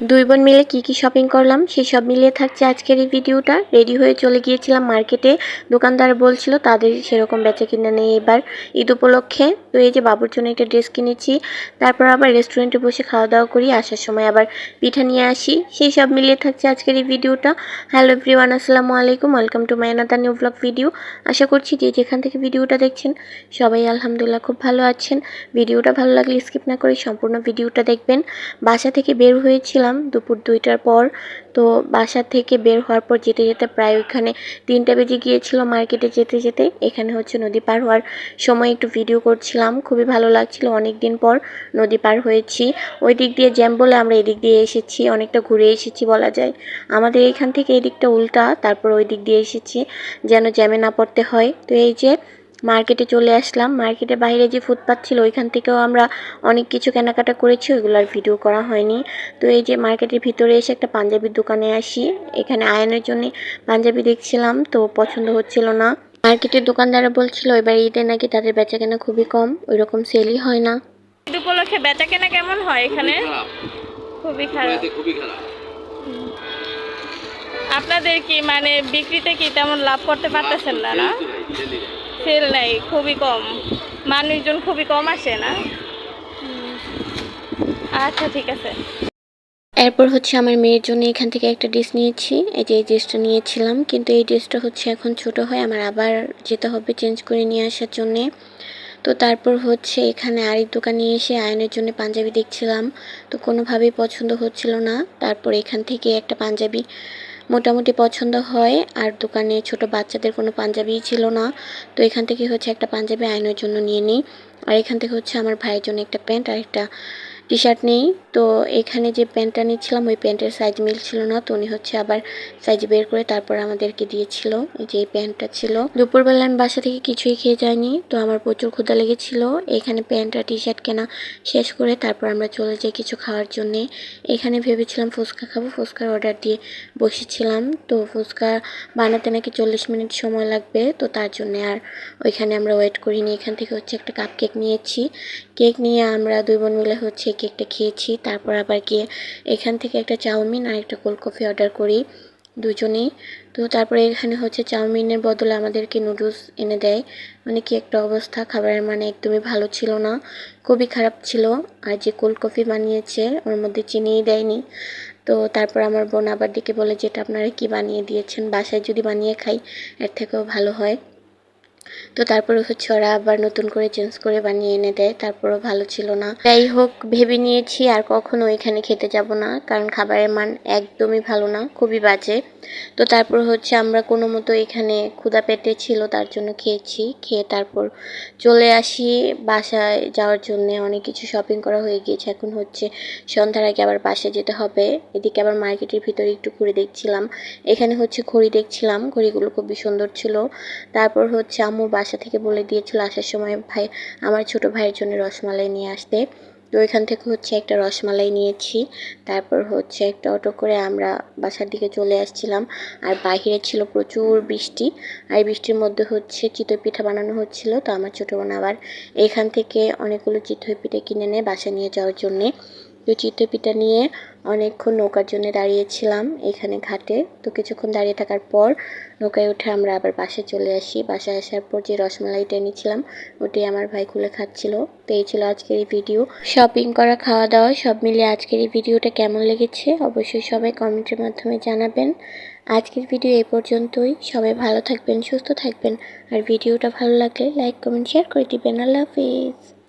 দুই বোন মিলে কি কি শপিং করলাম, সেই সব মিলিয়ে থাকছে আজকের এই ভিডিওটা। রেডি হয়ে চলে গিয়েছিলাম মার্কেটে। দোকানদার বলছিল, তাদের সেরকম বেচা কিনা নেই এবার ঈদ উপলক্ষে। তো এই যে বাবুর জন্য একটা ড্রেস কিনেছি, তারপর আবার রেস্টুরেন্টে বসে খাওয়া দাওয়া করি, আসার সময় আবার পিঠা নিয়ে আসি। সেই সব মিলিয়ে থাকছে আজকের এই ভিডিওটা। হ্যালো এভরিওয়ান আসসালামু আলাইকুম welcome to my another new blog video আশা করছি যে যেখান থেকে ভিডিওটা দেখছেন, সবাই আলহামদুলিল্লাহ খুব ভালো আছেন। ভিডিওটা ভালো লাগলে স্কিপ না করে সম্পূর্ণ ভিডিওটা দেখবেন। বাসা থেকে বের হয়েছিলাম দুপুর দুইটার পর, তো বাসা থেকে বের হওয়ার পর যেতে যেতে প্রায় ওইখানে তিনটা বেজে গিয়েছিল মার্কেটে যেতে যেতে। এখানে হচ্ছে নদী পার হওয়ার সময় একটু ভিডিও করছিলাম, খুবই ভালো লাগছিল। অনেক দিন পর নদী পার হয়েছি। ওই দিক দিয়ে জ্যাম বলে আমরা এদিক দিয়ে এসেছি, অনেকটা ঘুরে এসেছি বলা যায়। আমাদের এখান থেকে এদিকটা উল্টা, তারপর ওই দিক দিয়ে এসেছি, যেন জ্যামে না পড়তে হয়। তো এই যে মার্কেটে চলে আসলাম। মার্কেটের বাইরে যে ফুটপাথ ছিল ওইখান থেকেও আমরা অনেক কিছু কেনাকাটা করেছি ওইগুলোর ভিডিও করা হয়নি। তো এই যে মার্কেটের ভিতরে এসে একটা পাঞ্জাবির দোকানে আসি। এখানে আয়নের জন্য পাঞ্জাবি দেখছিলাম তো পছন্দ হচ্ছিল না। মার্কেটের দোকানদাররা বলছিল এবার ঈদে নাকি তাদের বেচা কেনা খুবই কম ওই রকম সেলই হয় না। ঈদ উপলক্ষে বেচা কেনা কেমন হয় এখানে? খুবই খারাপ। এতে খুবই খারাপ। আপনাদের কি মানে বিক্রিতে কি তেমন লাভ করতে পারতেছেন না না? সেল নাই, খুবই কম। মানুষজন খুবই কম আসে না? আচ্ছা ঠিক আছে। এরপর হচ্ছে আমার মেয়ের জন্য এখান থেকে একটা ড্রেস নিয়েছি। এই যে এই ড্রেসটা নিয়েছিলাম, কিন্তু এই ড্রেসটা হচ্ছে এখন ছোট হয়, আমার আবার যেতে হবে চেঞ্জ করে নিয়ে আসার জন্যে। তো তারপর হচ্ছে এখানে আরেক দোকানে এসে আয়নের জন্য পাঞ্জাবি দেখছিলাম। তো কোনোভাবেই পছন্দ হচ্ছিল না। তারপর এখান থেকে একটা পাঞ্জাবি মোটামুটি পছন্দ হয়। আর দোকানে ছোট বাচ্চাদের কোনো পাঞ্জাবিই ছিল না। তো এখান থেকে হচ্ছে একটা পাঞ্জাবি আয়নের জন্য নিয়ে নিই। আর এখান থেকে হচ্ছে আমার ভাইয়ের জন্য একটা প্যান্ট আর একটা টি শার্ট নেই। তো এখানে যে প্যান্টটা নিচ্ছিলাম, ওই প্যান্টের সাইজ মিলছিল না, তো উনি হচ্ছে আবার সাইজ বের করে তারপর আমাদেরকে দিয়েছিল। যে প্যান্টটা ছিল। দুপুরবেলা আমি বাসা থেকে কিছুই খেয়ে যাইনি তো আমার প্রচুর ক্ষুদা লেগেছিল। এখানে প্যান্ট আর টি শার্ট কেনা শেষ করে তারপর আমরা চলে যাই কিছু খাওয়ার জন্যে। এখানে ভেবেছিলাম ফুচকা খাব, ফুচকার অর্ডার দিয়ে বসেছিলাম। তো ফুচকা বানাতে নাকি চল্লিশ মিনিট সময় লাগবে, তো তার জন্য আর ওইখানে আমরা ওয়েট করিনি। এখান থেকে হচ্ছে একটা কাপ কেক নিয়েছি। কেক নিয়ে আমরা দুই বোন মিলে হচ্ছে কেকটা খেয়েছি। তারপর আবার গিয়ে এখান থেকে একটা চাউমিন আর একটা কোল্ড কফি অর্ডার করি দুজনেই। তো তারপরে এখানে হচ্ছে চাউমিনের বদলে আমাদেরকে নুডলস এনে দেয়। মানে কি একটা অবস্থা, খাবারের মানে একদমই ভালো ছিল না। খুবই খারাপ ছিল। আর যে কোল্ড কফি বানিয়েছে, ওর মধ্যে চিনিই দেয়নি। তো তারপর আমার বোন আবার ডেকে বলে, যেটা আপনারা কি বানিয়ে দিয়েছেন? বাসায় যদি বানিয়ে খাই, এর থেকেও ভালো হয়। তো তারপরে হচ্ছে ওরা আবার নতুন করে চেঞ্জ করে বানিয়ে এনে দেয়, তারপরও ভালো ছিল না। যাই হোক ভেবে নিয়েছি আর কখনো এখানে খেতে যাব না, কারণ খাবারের মান একদমই ভালো না, খুবই বাজে। তো তারপর হচ্ছে আমরা কোনো মতো এখানে ক্ষুধা পেটে ছিল, তার জন্য খেয়েছি, খেয়ে তারপর চলে আসি। বাসায় যাওয়ার জন্য অনেক কিছু শপিং করা হয়ে গিয়েছে। এখন হচ্ছে সন্ধ্যার আগে আবার বাসায় যেতে হবে। এদিকে আবার মার্কেটের ভিতরে একটু ঘুরে দেখছিলাম। এখানে হচ্ছে ঘড়ি দেখছিলাম, ঘড়িগুলো খুবই সুন্দর ছিল। তারপর হচ্ছে আম্মু বাসা থেকে বলে দিয়েছিল আসার সময়, ভাই, আমার ছোট ভাইয়ের জন্য রসমালাই নিয়ে আসতে। তো ওইখান থেকে হচ্ছে একটা রসমালাই নিয়েছি। তারপর হচ্ছে একটা অটো করে আমরা বাসার দিকে চলে আসছিলাম। আর বাহিরে ছিল প্রচুর বৃষ্টি। আর বৃষ্টির মধ্যে হচ্ছে চিতই পিঠা বানানো হচ্ছিল। তো আমার ছোটো বোন আবার এখান থেকে অনেকগুলো চিতই পিঠা কিনে নেয় বাসা নিয়ে যাওয়ার জন্যে তো চিতই পিঠা নিয়ে অনেকক্ষণ নৌকার জন্য দাঁড়িয়েছিলাম এখানে ঘাটে। তো কিছুক্ষণ দাঁড়িয়ে থাকার পর নৌকায় উঠে আমরা আবার বাসায় চলে আসি। বাসায় আসার পর যে রসমালাইটা এনেছিলাম, ওটাই আমার ভাই খুলে খাচ্ছিল। তো এই ছিল আজকের এই ভিডিও। শপিং করা, খাওয়া দাওয়া সব মিলিয়ে আজকের এই ভিডিওটা কেমন লেগেছে অবশ্যই সবাই কমেন্টের মাধ্যমে জানাবেন। আজকের ভিডিও এই পর্যন্তই। সবাই ভালো থাকবেন, সুস্থ থাকবেন। আর ভিডিওটা ভালো লাগলে লাইক কমেন্ট শেয়ার করে দিবেন। আল্লাহ হাফিজ।